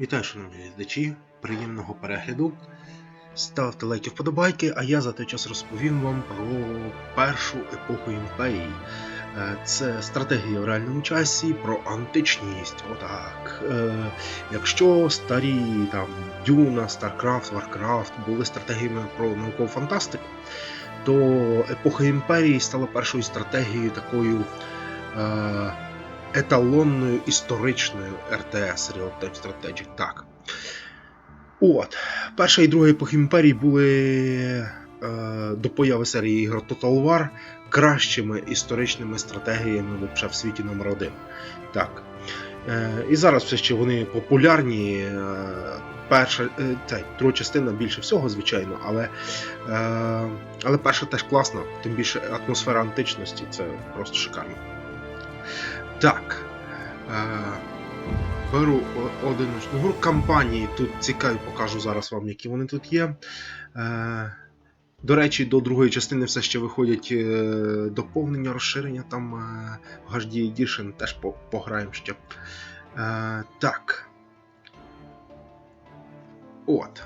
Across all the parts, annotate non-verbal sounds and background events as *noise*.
Вітаю, шановні глядачі, приємного перегляду. Ставте лайки вподобайки, а я за той час розповім вам про першу епоху імперії. Е, Це стратегія в реальному часі про античність. Отак. Е, Якщо старі там Дюна, StarCraft, Warcraft були стратегіями про наукову фантастику, то епоха імперії стала першою стратегією такою. Еталонною історичною РТС Real Time Strategy. Так. От. Перша і друга епохи імперії були е, до появи серії ігор Total War кращими історичними стратегіями вообще в світі номер один. Так. Е, і зараз все ще вони популярні. Е, перша, е, ця, друга частина більше всього, звичайно, але, е, але перша теж класна, тим більше атмосфера античності це просто шикарно. Так. Е, беру о- одиночну гру. Кампанії тут цікаві, покажу зараз вам, які вони тут є. Е, до речі, до другої частини все ще виходять е, доповнення, розширення там HD Edition теж по- пограємо ще. Так. От.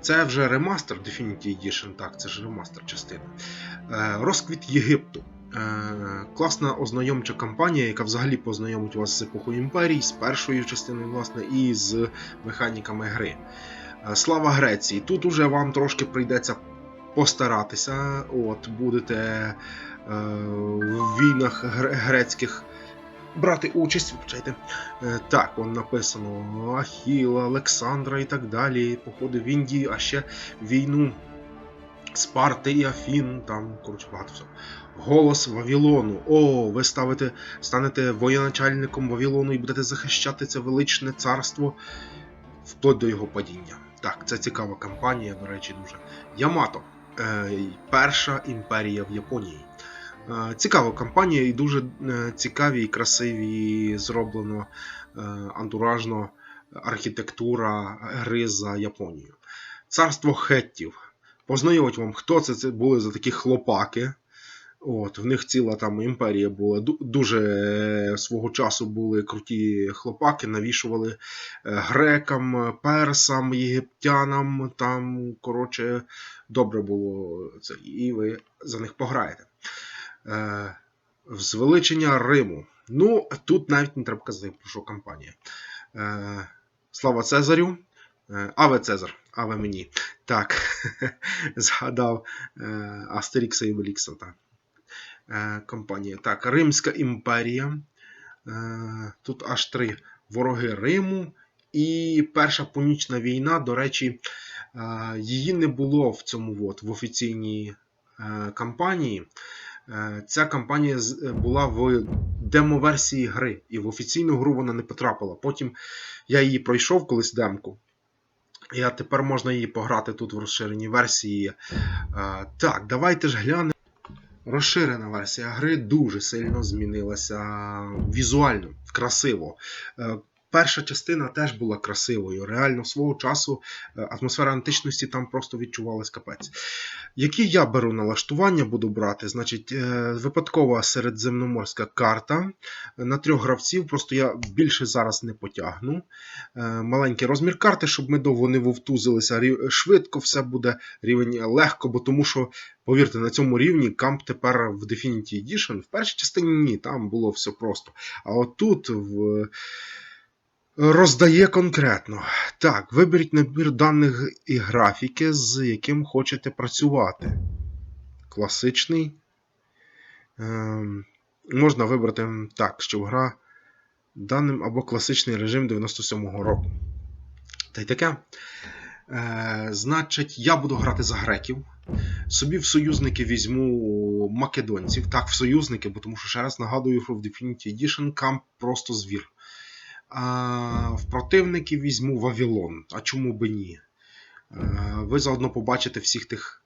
Це вже ремастер Definitive Edition, так, це ж ремастер частина. Розквіт Єгипту. Е, класна ознайомча кампанія, яка взагалі познайомить вас з епохою імперії, з першою частиною, власне, і з механіками гри. Е, Слава Греції! Тут уже вам трошки прийдеться постаратися. От, будете е, в війнах грецьких брати участь. Вибачайте. Е, так, вон написано Ахіла, Олександра і так далі. Походи в Індії, а ще війну Спарти і Афін, там, коротше, багато всього. Голос Вавілону. О, ви ставите, станете воєначальником Вавілону і будете захищати це величне царство вплоть до його падіння. Так, це цікава кампанія, до речі, дуже. Ямато. Е, перша імперія в Японії. Е, цікава кампанія і дуже е, цікаві і красиві зроблено антуражно архітектура гри за Японію. Царство хеттів. Познайомить вам, хто це були за такі хлопаки. От, в них ціла там імперія була. Дуже е, свого часу були круті хлопаки, навішували е, грекам, персам, єгиптянам. Там, коротше, добре було це. І ви за них пограєте. Е, Звеличення Риму. Ну, тут навіть не треба казати, про що кампанія. Е, Слава Цезарю. Е, Аве Цезар, аве мені. Так, *laughs* згадав Астерікса і Велікса. Е. Так, Римська імперія. Е, тут аж три вороги Риму. І Перша Пунічна війна, до речі, е, її не було в цьому от, в офіційній кампанії. Ця кампанія була в демо-версії гри, і в офіційну гру вона не потрапила. Потім я її пройшов колись демку. І тепер можна її пограти тут в розширеній версії. Так, давайте ж глянемо. Розширена версія гри дуже сильно змінилася візуально, красиво. Перша частина теж була красивою. Реально, свого часу е, атмосфера античності там просто відчувалась капець. Які я беру налаштування, буду брати, значить, е, випадкова середземноморська карта на трьох гравців. Просто я більше зараз не потягну. Е, Маленький розмір карти, щоб ми довго не вовтузилися. Швидко все буде рівень легко, бо тому що, повірте, на цьому рівні камп тепер в Definitive Edition. В першій частині ні, там було все просто. А от тут в. Роздає конкретно. Так, виберіть набір даних і графіки, з яким хочете працювати. Класичний. Ем, можна вибрати так, що гра даним або класичний режим 97-го року. Та й таке. Е, значить, я буду грати за греків. Собі в союзники візьму македонців. Так, в союзники, бо тому що ще раз нагадую, що в Definitive Edition камп просто звір. В противники візьму Вавилон. А чому би ні? Е, Ви заодно побачите всіх тих.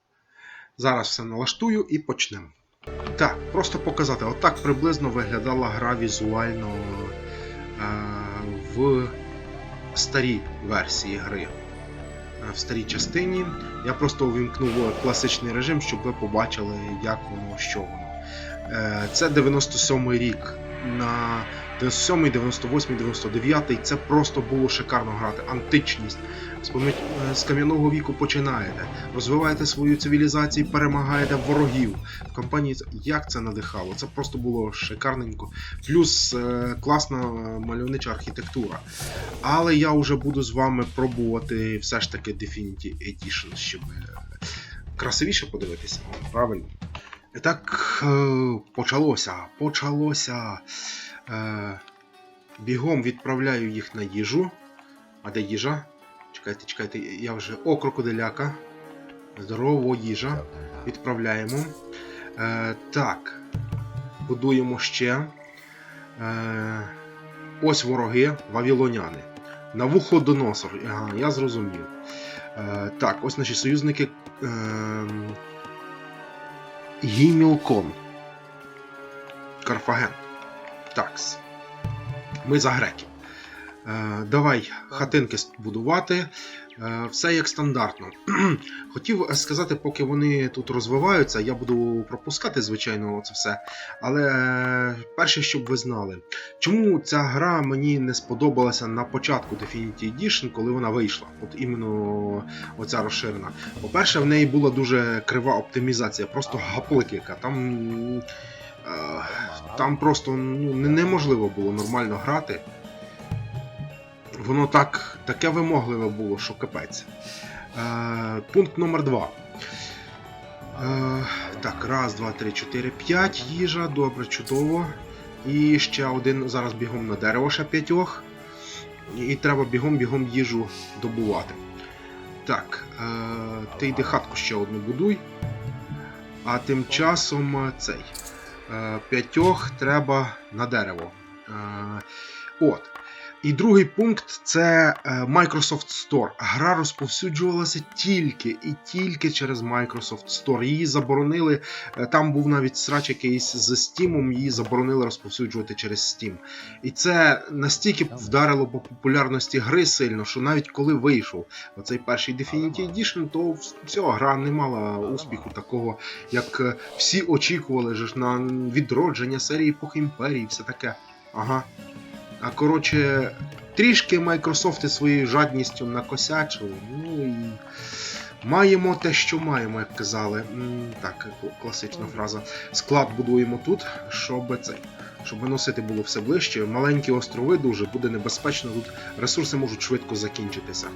Зараз все налаштую і почнемо. Так, просто показати. Отак приблизно виглядала гра візуально е, в старій версії гри. Е, В старій частині. Я просто увімкнув класичний режим, щоб ви побачили, як воно, що воно. Це 97 й рік. На 97, 98, 99 це просто було шикарно грати. Античність. Е, з кам'яного віку починаєте, розвиваєте свою цивілізацію, перемагаєте ворогів. В компанії як це надихало? Це просто було шикарненько. Плюс е, класна мальовнича архітектура. Але я вже буду з вами пробувати все ж таки Definity Edition, щоб е, красивіше подивитися. Правильно. І так, почалося. Почалося. Е, Бігом відправляю їх на їжу. А де їжа? Чекайте, чекайте, я вже. О, крокодиляка. Здорово, їжа. Відправляємо. Е, так. Будуємо ще. Е, ось вороги, вавілоняни. На вухо доносор. Ага, я зрозумів. Е, так, ось наші союзники. Е, Гімілкон. Карфаген. Такс. Ми за греків. Е, давай хатинки будувати. Е, все як стандартно. *clears throat* Хотів сказати, поки вони тут розвиваються, я буду пропускати, звичайно, це все. Але е, перше, щоб ви знали, чому ця гра мені не сподобалася на початку Definity Edition, коли вона вийшла. От іменно оця розширена. По-перше, в неї була дуже крива оптимізація, просто гапликика. Там, е, там просто ну, неможливо було нормально грати. Воно так, таке вимогливе було, що капець. Е, пункт номер 2. Е, так, раз, два, три, чотири, п'ять. Їжа, добре, чудово. І ще один. Зараз бігом на дерево ще п'ятьох. І треба бігом-бігом їжу добувати. Так, е, ти йди хатку ще одну будуй. А тим часом е, цей. Е, п'ятьох треба на дерево. Е, от. І другий пункт це е, Microsoft Store. Гра розповсюджувалася тільки і тільки через Microsoft Store. Її заборонили. е, Там був навіть срач якийсь з Steam, її заборонили розповсюджувати через Steam. І це настільки вдарило по популярності гри сильно, що навіть коли вийшов оцей перший Definity Edition, то все, гра не мала успіху такого, як е, всі очікували ж на відродження серії епохи імперії, все таке. Ага. А коротше, трішки Microsoft своєю жадністю накосячили. Ну і маємо те, що маємо, як казали. Так, класична фраза. Склад будуємо тут, щоб цей. Щоб виносити було все ближче. Маленькі острови дуже буде небезпечно. Тут ресурси можуть швидко закінчитися.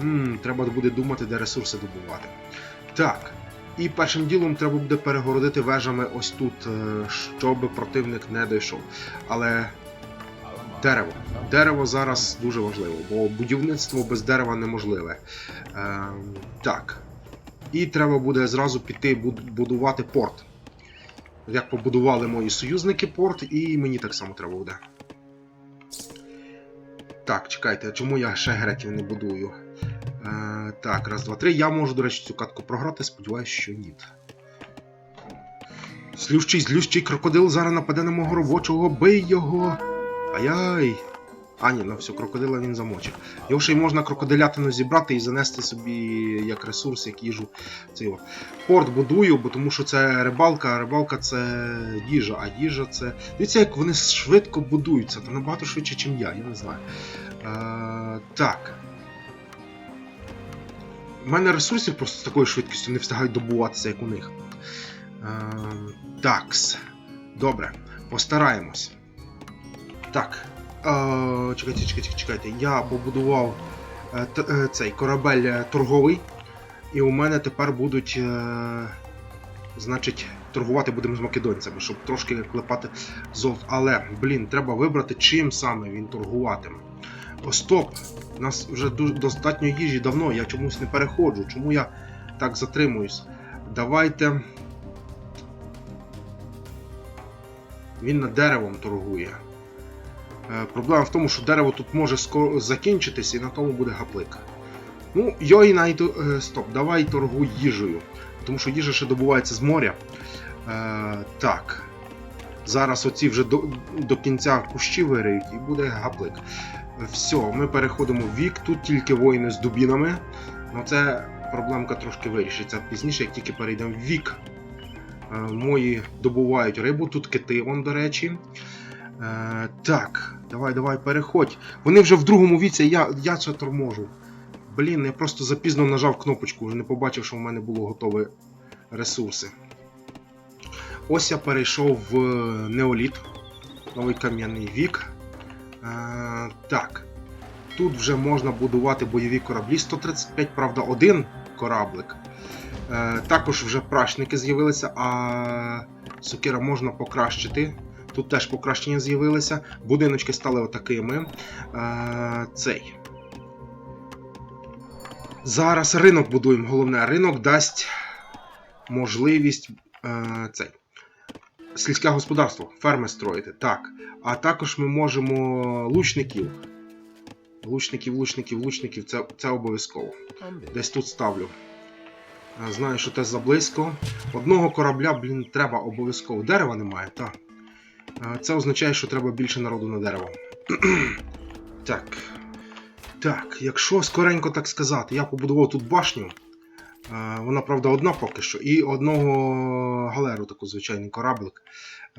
М, треба буде думати, де ресурси добувати. Так. І першим ділом треба буде перегородити вежами ось тут, е, щоб противник не дійшов. Але Дерево. Дерево зараз дуже важливо, бо будівництво без дерева неможливе. Ем, так. І треба буде зразу піти будувати порт. Як побудували мої союзники порт, і мені так само треба буде. Так, чекайте, чому я ще греків не будую? Е, так, раз, два, три. Я можу, до речі, цю катку програти, сподіваюся, що ні. Злющий, злющий крокодил зараз нападе на мого робочого, бий його! Ай-яй! А, ні, ну все, крокодила він замочив. Його ще й можна крокодилятину зібрати і занести собі як ресурс, як їжу. Це. Порт будую, бо тому що це рибалка, а рибалка це їжа, а їжа це. Дивіться, як вони швидко будуються, та набагато швидше, ніж я, я не знаю. Е, так. У мене ресурсів просто з такою швидкістю не встигають добуватися, як у них. Е, такс. Добре, постараємось. Так. Е, чекайте, чекайте, чекайте. Я побудував е, е, цей корабель е, торговий, і у мене тепер будуть. Е, значить, торгувати будемо з македонцями, щоб трошки клепати золото. Але, блін, треба вибрати, чим саме він торгуватиме. О, стоп! У нас вже дуже достатньо їжі давно, я чомусь не переходжу. Чому я так затримуюсь? Давайте. Він над деревом торгує. Е, Проблема в тому, що дерево тут може скоро закінчитись і на тому буде гаплик. Ну, йой найду. е, Стоп, давай торгуй їжею. Тому що їжа ще добувається з моря. Е, так. Зараз оці вже до, до кінця кущі вириють і буде гаплик. Все, ми переходимо в вік. Тут тільки воїни з дубінами. Ну це проблемка трошки вирішиться пізніше, як тільки перейдемо в вік. Е, мої добувають рибу, тут кити, вон, до речі. Е, так, давай, давай, переходь. Вони вже в другому віці, я, я це торможу. Блін, я просто запізно нажав кнопочку, вже не побачив, що в мене було готові ресурси. Ось я перейшов в неоліт, новий кам'яний вік. Е, так. Тут вже можна будувати бойові кораблі. 135, правда, один кораблик. Е, також вже прачники з'явилися, а сокира можна покращити. Тут теж покращення з'явилися. Будиночки стали отакими. Е, цей. Зараз ринок будуємо. Головне, ринок дасть можливість е, цей. Сільське господарство, ферми строїти. Так. А також ми можемо лучників. Лучників, лучників, лучників, це, це обов'язково. Десь тут ставлю. Е, Знаю, що те заблизько. Одного корабля, блін, треба обов'язково. Дерева немає, так. Це означає, що треба більше народу на дерево. *clears throat* так. Так, якщо скоренько так сказати, я побудував тут башню. Вона, правда, одна поки що. І одного галеру, таку звичайний кораблик.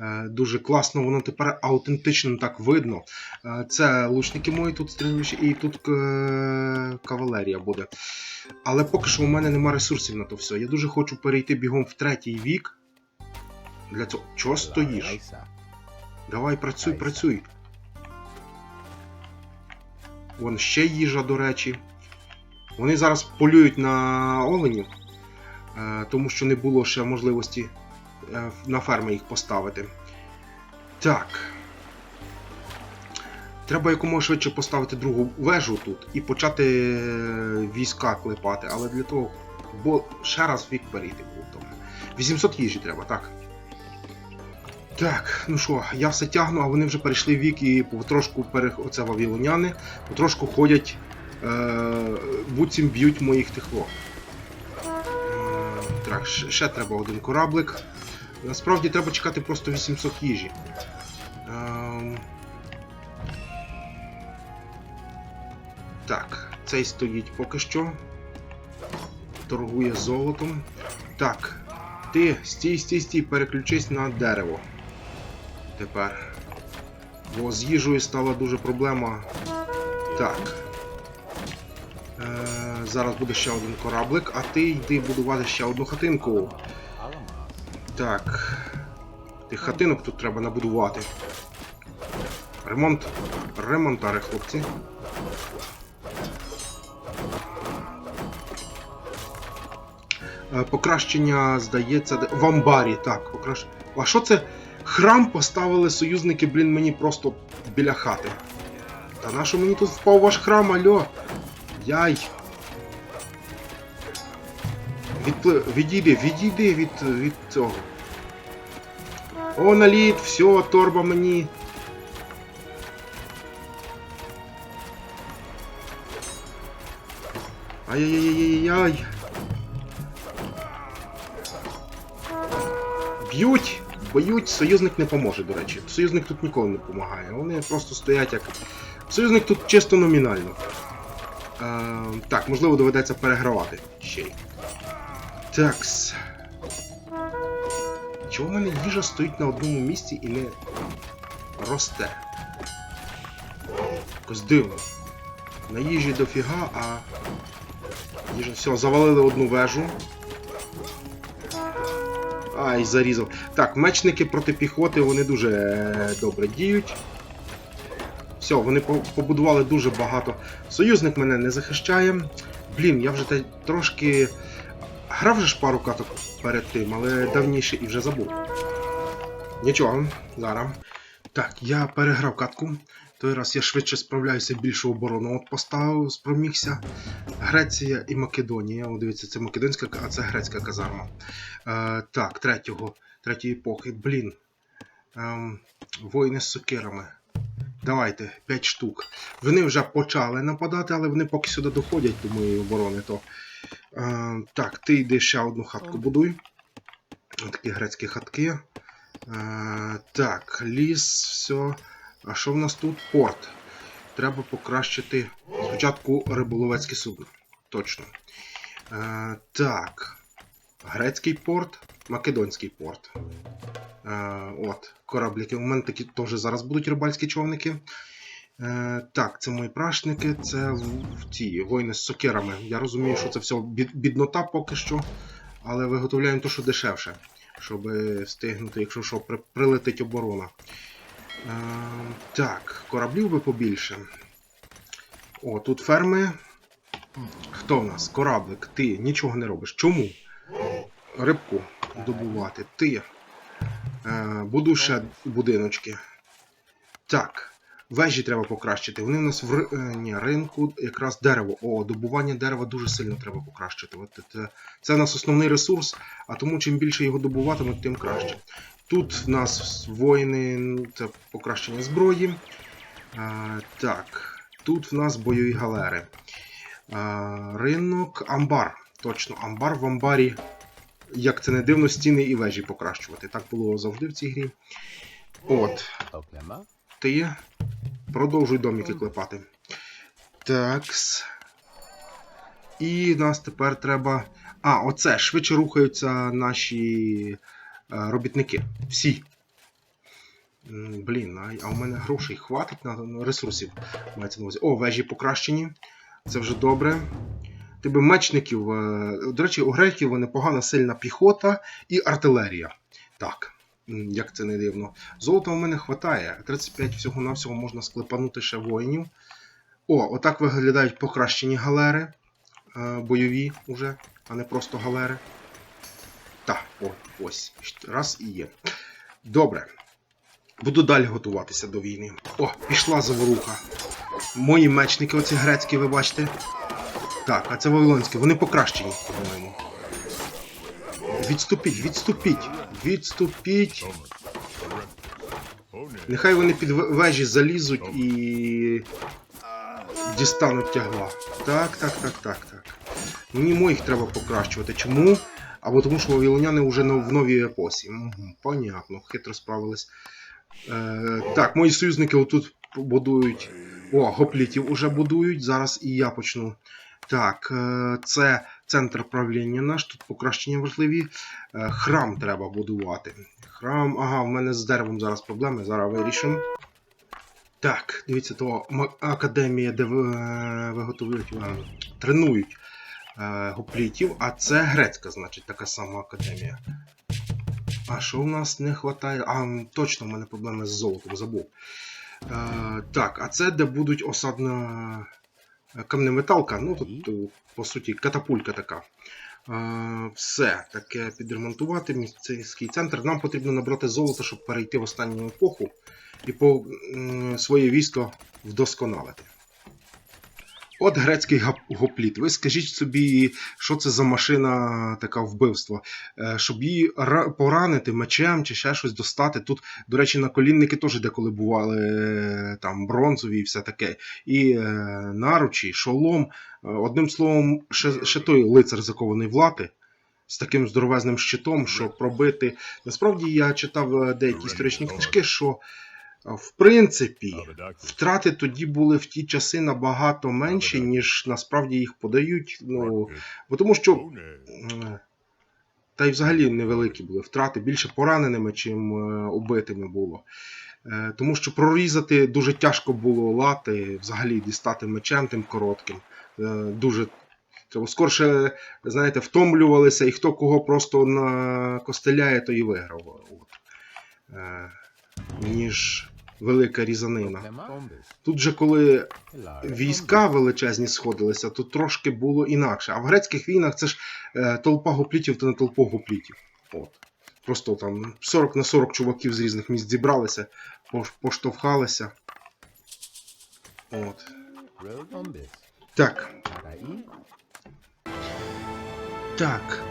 Е, Дуже класно, воно тепер аутентично так видно. Е, Це лучники мої тут стрільніші, і тут е, кавалерія буде. Але поки що у мене нема ресурсів на то все. Я дуже хочу перейти бігом в третій вік. Для цього. Чого стоїш? Давай працюй, працюй. Вон ще їжа, до речі. Вони зараз полюють на оленів, е, тому що не було ще можливості е, на ферми їх поставити. Так. Треба якомога швидше поставити другу вежу тут і почати е, війська клепати, але для того, бо ще раз вік перейти був тому. 800 їжі треба, так. Так, ну що, я все тягну, а вони вже перейшли вік і потрошку пере... оце вавілоняни, потрошку ходять, е... буцім б'ють моїх тихло. Так, ще треба один кораблик. Насправді треба чекати просто 800 їжі. Е... Так, цей стоїть поки що. Торгує золотом. Так, ти стій, стій, стій, переключись на дерево. Тепер. Бо з їжею стала дуже проблема. Так. Е, зараз буде ще один кораблик, а ти йди будувати ще одну хатинку. Так. Тих хатинок тут треба набудувати. Ремонт. Ремонтари, хлопці. Е, Покращення, здається, в амбарі. Так, покращення. А що це? Храм поставили союзники, блін, мені просто біля хати. Та на що мені тут впав ваш храм, альо? Яй. Відпли... Відійди, відійди від, від цього. О, наліт, все, торба мені. Ай-яй-яй-яй-яй. Б'ють, б'ють, союзник не поможе, до речі. Союзник тут ніколи не допомагає. Вони просто стоять як. Союзник тут чисто номінально. Е, так, можливо, доведеться перегравати ще й. Такс. Чого в мене їжа стоїть на одному місці і не росте? Якось дивно. На їжі дофіга, а. Їжа. Все, завалили одну вежу. Ай, зарізав. Так, мечники проти піхоти вони дуже е, добре діють. Все, вони побудували дуже багато. Союзник мене не захищає. Блін, я вже трошки. Грав же ж пару каток перед тим, але давніше і вже забув. Нічого, зараз. Так, я переграв катку. Той раз я швидше справляюся, більшу оборону от поставив, спромігся. Греція і Македонія. О, дивіться, це македонська, а це грецька казарма. Е, так, третього, третьої епохи. Блін. Ем, воїни з сокирами. Давайте, 5 штук. Вони вже почали нападати, але вони поки сюди доходять до моєї оборони. То... Е, так, ти йди ще одну хатку будуй. Такі грецькі хатки. Е, так, ліс, все. А що в нас тут? Порт. Треба покращити спочатку риболовецьке судно. Точно. Е, так. Грецький порт, Македонський порт. Е, от, кораблики. У мене такі теж зараз будуть рибальські човники. Е, так, це мої прашники, це ті воїни з сокирами. Я розумію, що це все бід, біднота поки що, але виготовляємо те, що дешевше, щоб встигнути, якщо що, при, прилетить оборона. Е, так, кораблів би побільше. О, тут ферми. Хто в нас? Кораблик, ти нічого не робиш. Чому? Рибку добувати. Ти. Е, буду ще будиночки. Так. Вежі треба покращити. Вони в нас в е, ні, ринку якраз дерево. О, добування дерева дуже сильно треба покращити. От це, це в нас основний ресурс, а тому чим більше його добуватимуть, тим краще. Тут в нас воїни, це покращення зброї. А, так, тут в нас бойові галери. А, ринок, амбар. Точно, амбар в амбарі. Як це не дивно, стіни і вежі покращувати. Так було завжди в цій грі. От, ти продовжуй домики клепати. Такс. І нас тепер треба. А, оце, швидше рухаються наші е, робітники. Всі. Блін, а, у мене грошей хватить на на ресурсів. Мається на увазі. О, вежі покращені. Це вже добре. Тебе мечників. е, До речі, у греків непогана сильна піхота і артилерія. Так, як це не дивно. Золота у мене хватає. 35 всього-навсього можна склепанути ще воїнів. О, отак виглядають покращені галери. е, Бойові уже, а не просто галери. Так, о, ось. Раз і є. Добре. Буду далі готуватися до війни. О, пішла заворуха. Мої мечники, оці грецькі, ви бачите. Так, а це вавилонські, вони покращені, по-моєму. Відступіть, відступіть, відступіть. Нехай вони під вежі залізуть і дістануть тягла. Так, так, так, так, так. Мені моїх треба покращувати. Чому? Або тому, що вавилоняни вже в новій епосі. Понятно, хитро справились. Е, так, мої союзники отут будують. О, гоплітів уже будують. Зараз і я почну. Так, е, це центр правління наш, тут покращення важливі. Е, храм треба будувати. Храм, ага, в мене з деревом зараз проблеми, зараз вирішимо. Так, дивіться, то академія, де е, виготовляють, тренують гоплітів, а це грецька, значить, така сама академія. А що в нас не вистачає? А, точно, в мене проблеми з золотом, забув. Так, а це де будуть осадна камнеметалка, ну тут, е, по суті, катапулька така. Все таке підремонтувати. міцейський центр. Нам потрібно набрати золото, щоб перейти в останню епоху і по своє військо вдосконалити. От грецький гопліт. Ви скажіть собі, що це за машина така вбивства? Е, Щоб її поранити мечем чи ще щось достати. Тут, до речі, наколінники теж деколи бували е, там бронзові і все таке. І е, наручі, шолом. Е, Одним словом, ще, ще той лицар закований в лати з таким здоровезним щитом, що пробити. Насправді я читав деякі історичні книжки, що в принципі втрати тоді були в ті часи набагато менші, ніж насправді їх подають. Ну, бо тому що Е, Та й взагалі невеликі були втрати, більше пораненими, чим е, убитими було. Е, Тому що прорізати дуже тяжко було лати, взагалі дістати мечем тим коротким. Дуже скорше, знаєте, втомлювалися, і хто кого просто накостеляє, то і виграв. От. Ніж велика різанина. Тут же коли війська величезні сходилися, то трошки було інакше. А в грецьких війнах це ж е, толпа гоплітів та не толпа гоплітів. От. Просто там 40 на 40 чуваків з різних місць зібралися, поштовхалися. От. Так. Так.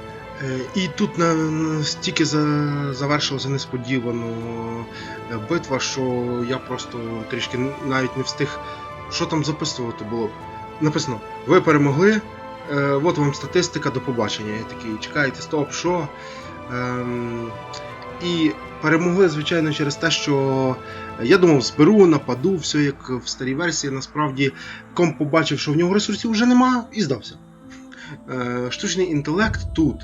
І тут на, на- стільки за, завершилася несподівано е, битва, що я просто трішки навіть не встиг. Що там записувати було? Написано: ви перемогли. Е, от вам статистика до побачення. Я такий, чекайте, стоп, що? Ем, і перемогли, звичайно, через те, що я думав, зберу, нападу, все як в старій версії. Насправді комп побачив, що в нього ресурсів вже нема, і здався. Е, штучний інтелект тут.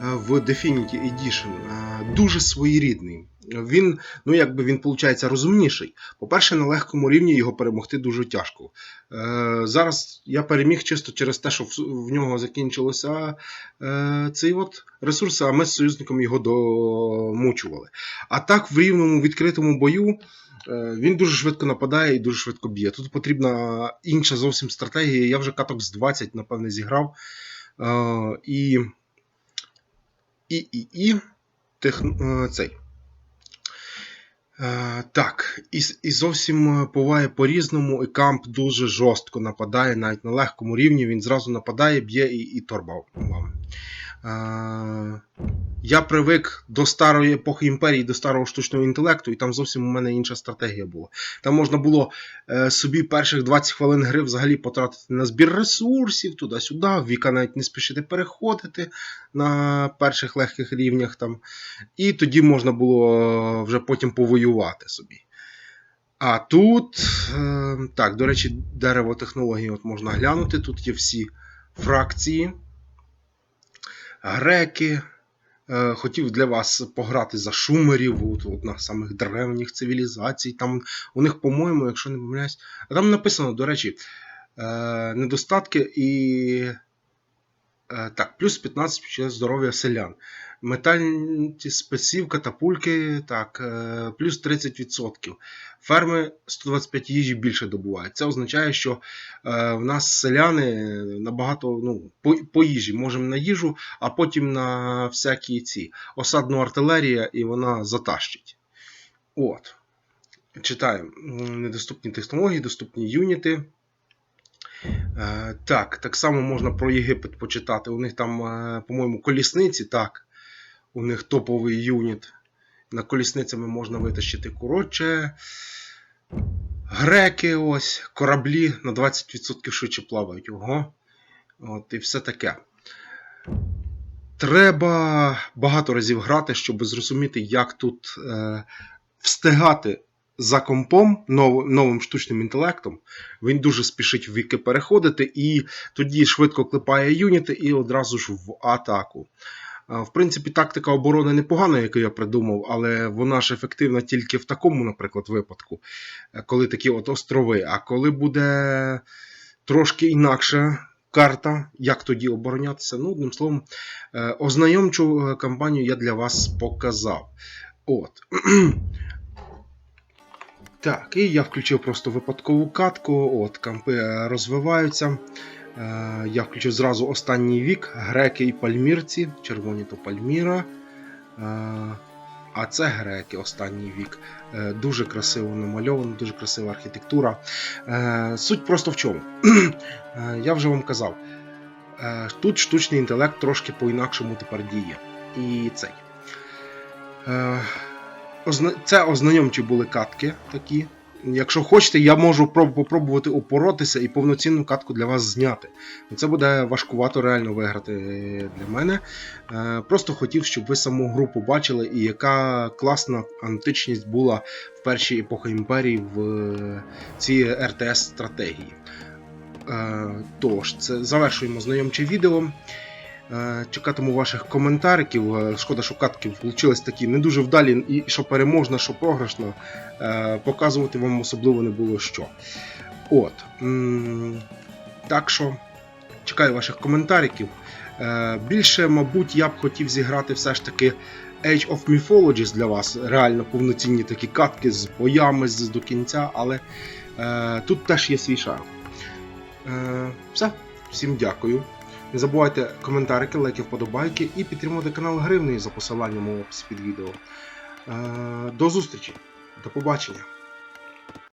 В Definity Edition е, дуже своєрідний. Він, ну якби він виходить розумніший. По-перше, на легкому рівні його перемогти дуже тяжко. Е, зараз я переміг чисто через те, що в, нього закінчилося е, цей от ресурс, а ми з союзником його домучували. А так, в рівному відкритому бою е, він дуже швидко нападає і дуже швидко б'є. Тут потрібна інша зовсім стратегія. Я вже каток з 20, напевне, зіграв. Е, і, і, тех, е, цей. Е, так, і, і зовсім е, буває по-різному, і камп дуже жорстко нападає, навіть на легкому рівні він зразу нападає, б'є і, і торба вам. Е, я привик до старої епохи імперії, до старого штучного інтелекту, і там зовсім у мене інша стратегія була. Там можна було е, собі перших 20 хвилин гри взагалі потратити на збір ресурсів, туди-сюди, віка навіть не спішити переходити на перших легких рівнях там. І тоді можна було е, вже потім повоювати собі. А тут, так, до речі, дерево технології от можна глянути. Тут є всі фракції, греки. Е, Хотів для вас пограти за шумерів, от, одна з самих древніх цивілізацій. Там у них, по-моєму, якщо не помиляюсь, там написано, до речі, е, недостатки і. е, Так, плюс 15 здоров'я селян. Метальні спеців, катапульки, так, е, плюс 30%. Ферми 125 їжі більше добувають. Це означає, що е, в нас селяни набагато ну, по, по їжі можемо на їжу, а потім на всякі ці осадну артилерію, і вона затащить. От. Читаємо. М, Недоступні технології, доступні юніти. Е, так, так само можна про Єгипет почитати. У них там, по-моєму, колісниці, так. У них топовий юніт. На колісницями можна витащити коротше. Греки ось, кораблі на 20% швидше плавають. Ого. От, і все таке. Треба багато разів грати, щоб зрозуміти, як тут е, встигати за компом нов, новим штучним інтелектом. Він дуже спішить в віки переходити, і тоді швидко клепає юніти і одразу ж в атаку. В принципі, тактика оборони непогана, яку я придумав, але вона ж ефективна тільки в такому, наприклад, випадку, е, коли такі от острови. А коли буде трошки інакша карта, як тоді оборонятися, ну, одним словом, е, ознайомчу е, кампанію я для вас показав. От. *clears throat* Так, і я включив просто випадкову катку. От, кампи розвиваються. Е, Я включив зразу останній вік, греки і пальмірці. Червоні то Пальміра. Е, А це греки, останній вік. Е, Дуже красиво намальовано, дуже красива архітектура. Суть просто в чому? *clears throat* Я вже вам казав. Тут штучний інтелект трошки по-інакшому тепер діє. І цей. Це ознайомчі були катки такі. Якщо хочете, я можу проб- попробувати упоротися і повноцінну катку для вас зняти. Це буде важкувато реально виграти для мене. Е, Просто хотів, щоб ви саму гру побачили, і яка класна античність була в першій епохи імперії в е, цій РТС-стратегії. Е, Тож, це завершуємо знайомче відео. Е, Чекатиму ваших коментариків. Е, Шкода, що катки вийшли такі не дуже вдалі, і що переможна, що програшна. Е, Показувати вам особливо не було що. От. Так що чекаю ваших коментариків. Більше, мабуть, я б хотів зіграти все ж таки Age of Mythologies для вас. Реально повноцінні такі катки з боями з до кінця, але тут теж є свій шарм. Все, всім дякую. Не забувайте коментарики, лайки, вподобайки і підтримувати канал Гривний за посиланням у описі під відео. Е, До зустрічі, до побачення.